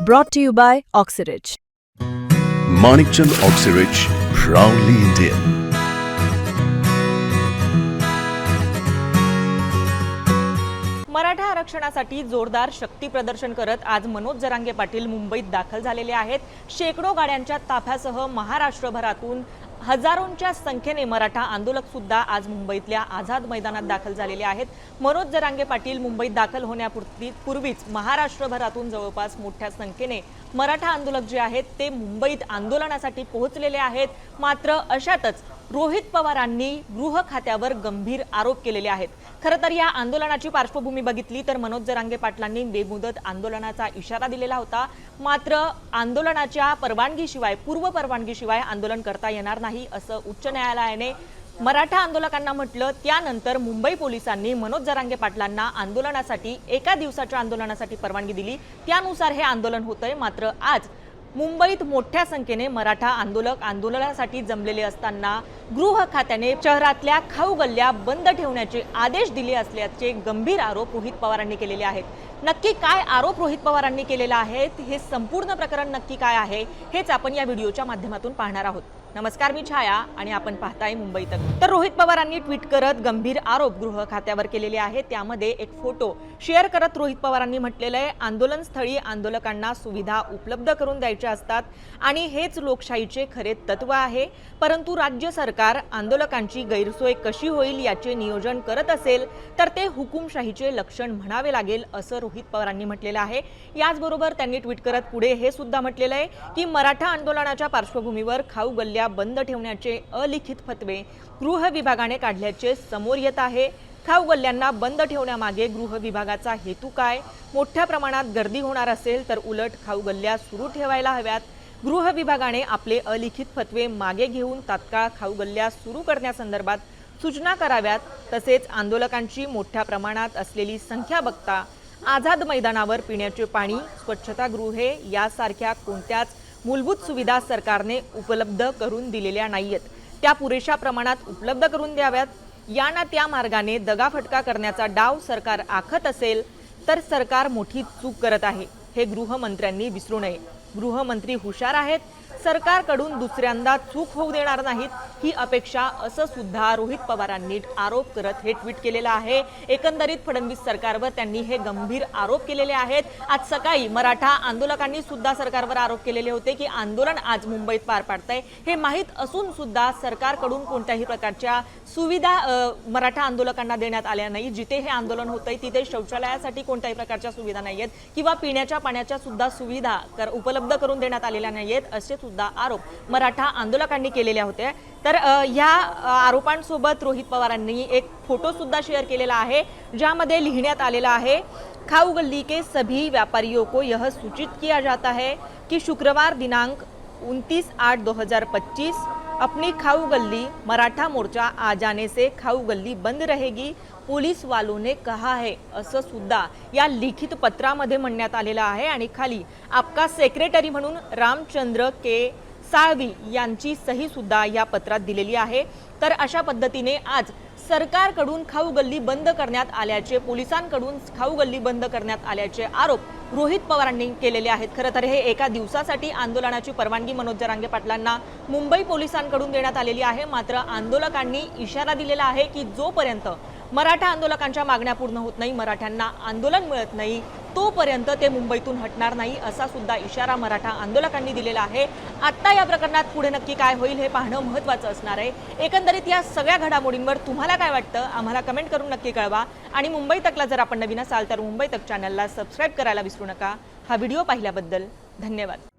Brought to you by Oxyridge. Manikchand Oxyrich, proudly Indian. Maratha आरक्षणासाठी जोरदार शक्ती प्रदर्शन करत आज मनोज जरांगे पाटील मुंबईत दाखल झालेले आहेत शेकडो गाड्यांच्या ताफ्यासह महाराष्ट्रभरातून हजारोंच्या संख्येने मराठा आंदोलक सुद्धा आज मुंबईतल्या आझाद मैदानात दाखल झालेले आहेत. मनोज जरांगे पाटील मुंबईत दाखल होण्यापूर्वी पूर्वीच महाराष्ट्रभरातून जवळपास मोठ्या संख्येने मराठा आंदोलक जे आहेत ते मुंबईत आंदोलनासाठी पोहोचलेले आहेत. मात्र अशातच रोहित पवारांनी गृह खात्यावर गंभीर आरोप केलेले आहेत. खरं तर या आंदोलनाची पार्श्वभूमी बघितली तर मनोज जरांगे पाटलांनी बेमुदत आंदोलनाचा इशारा दिलेला होता. मात्र आंदोलनाच्या परवानगीशिवाय पूर्व परवानगीशिवाय आंदोलन करता येणार नाही. असं उच्च न्यायालयाने मराठा आंदोलकांना म्हटलं. त्यानंतर मुंबई पोलिसांनी मनोज जरांगे पाटलांना आंदोलनासाठी एका दिवसाच्या आंदोलनासाठी परवानगी दिली. त्यानुसार हे आंदोलन होतंय. मात्र आज मुंबईत मोठ्या संख्येने मराठा आंदोलक आंदोलनासाठी जमलेले असताना गृह खात्याने शहरातल्या खाऊ गल्ल्या बंद ठेवण्याचे आदेश दिले असल्याचे गंभीर आरोप रोहित पवारांनी केलेले आहेत. नक्की काय आरोप रोहित पवारांनी केलेला आहे? हे संपूर्ण प्रकरण नक्की काय आहे? हेच आपण या व्हिडिओच्या माध्यमातून पाहणार आहोत. नमस्कार मी छाया आणि आपण पाहताय मुंबई तक. तर रोहित पवारांनी ट्विट करत गंभीर आरोप गृह खात्यावर केलेले आहेत. त्यामध्ये एक फोटो शेअर करत रोहित पवारांनी म्हटलेलं आहे आंदोलन स्थळी आंदोलकांना सुविधा उपलब्ध करून द्यायच्या असतात आणि हेच लोकशाहीचे खरे तत्व आहे. परंतु राज्य सरकार आंदोलकांची गैरसोय कशी होईल याचे नियोजन करत असेल तर ते हुकुमशाहीचे लक्षण म्हणावे लागेल असं रोहित पवारांनी म्हटलेलं आहे. याचबरोबर त्यांनी ट्विट करत पुढे हे सुद्धा म्हटलेलं आहे की मराठा आंदोलनाच्या पार्श्वभूमीवर खाऊ गल्ल्या बंद ठेवण्याचे अलिखित फतवे गृह विभागाने काढल्याचे समोर येत आहे. खाऊ गल्ल्यांना बंद ठेवण्यामागे गृह विभागाचा हेतू काय? मोठ्या प्रमाणात गर्दी होणार असेल तर उलट खाऊ गल्ल्या सुरू ठेवायला हव्यात. गृह विभागाने आपले अलिखित फतवे मागे घेऊन तात्काळ खाऊ गल्ल्या सुरू करण्यासंदर्भात सूचना कराव्यात. तसेच आंदोलकांची मोठ्या प्रमाणात असलेली संख्या बघता आझाद मैदानावर पिण्याचे पाणी स्वच्छतागृहे यासारख्या कोणत्याच मूलभूत सुविधा सरकारने उपलब्ध करून दिलेल्या नाहीयेत. त्या पुरेशा प्रमाणात उपलब्ध करून द्याव्यात. या ना त्या मार्गाने दगाफटका करण्याचा डाव सरकार आखत असेल तर सरकार मोठी चूक करत आहे. हे गृहमंत्र्यांनी विसरू नये. गृहमंत्री हुशार आहेत सरकारकडून दुसऱ्यांदा चूक होऊ देणार नाहीत ही अपेक्षा असं सुद्धा रोहित पवारांनी आरोप करत हे ट्विट केलेलं आहे. एकंदरीत फडणवीस सरकारवर त्यांनी हे गंभीर आरोप केलेले आहेत. आज सकाळी मराठा आंदोलकांनी सुद्धा सरकारवर आरोप केलेले होते की आंदोलन आज मुंबईत पार पाडतंय. हे माहीत असून सुद्धा सरकारकडून कोणत्याही प्रकारच्या सुविधा मराठा आंदोलकांना देण्यात आल्या नाही. जिथे हे आंदोलन होतंय तिथे शौचालयासाठी कोणत्याही प्रकारच्या सुविधा नाही आहेत किंवा पिण्याच्या पाण्याच्या सुद्धा सुविधा कर उपलब्ध करून देण्यात आलेल्या नाही आहेत असे सुद्धा आरोप मराठा आंदोलकांनी केलेल्या होत्या तर ह्या आरोपांसोबत रोहित पवारांनी एक फोटो सुद्धा शेअर केलेला आहे ज्यामध्ये लिहिण्यात आलेला आहे खाऊ गल्ली के सभी व्यापारियों को यह सूचित किया जाता है कि शुक्रवार दिनांक 29 आठ 2025 अपनी खाऊ गल्ली मराठा मोर्चा आ जाने से खाऊ गल्ली बंद रहेगी पोलीस वालों ने कहा है असं सुद्धा या लिखित पत्रामध्ये म्हणण्यात आलेलं आहे. आणि खाली आपका सेक्रेटरी म्हणून रामचंद्र के साळवी यांची सही सुद्धा या पत्रात दिलेली आहे. तर अशा पद्धतीने आज सरकारकडून खाऊ गल्ली बंद करण्यात आल्याचे पोलिसांकडून खाऊ गल्ली बंद करण्यात आल्याचे आरोप रोहित पवारांनी केलेले आहेत. खरं तर हे एका दिवसासाठी आंदोलनाची परवानगी मनोज जरांगे पाटलांना मुंबई पोलिसांकडून देण्यात आलेली आहे. मात्र आंदोलकांनी इशारा दिलेला आहे की जोपर्यंत मराठा आंदोलकांच्या मागण्या पूर्ण होत नाही मराठ्यांना आंदोलन मिळत नाही तोपर्यंत ते मुंबईतून हटणार नाही असा सुद्धा इशारा मराठा आंदोलकांनी दिलेला आहे. आत्ता या प्रकरणात पुढे नक्की काय होईल हे पाहणं महत्त्वाचं असणार आहे. एकंदरीत या सगळ्या घडामोडींवर तुम्हाला काय वाटतं? आम्हाला कमेंट करून नक्की कळवा. आणि मुंबई तकला जर आपण नवीन असाल तर मुंबई तक चॅनलला सबस्क्राईब करायला विसरू नका. हा व्हिडिओ पाहिल्याबद्दल धन्यवाद.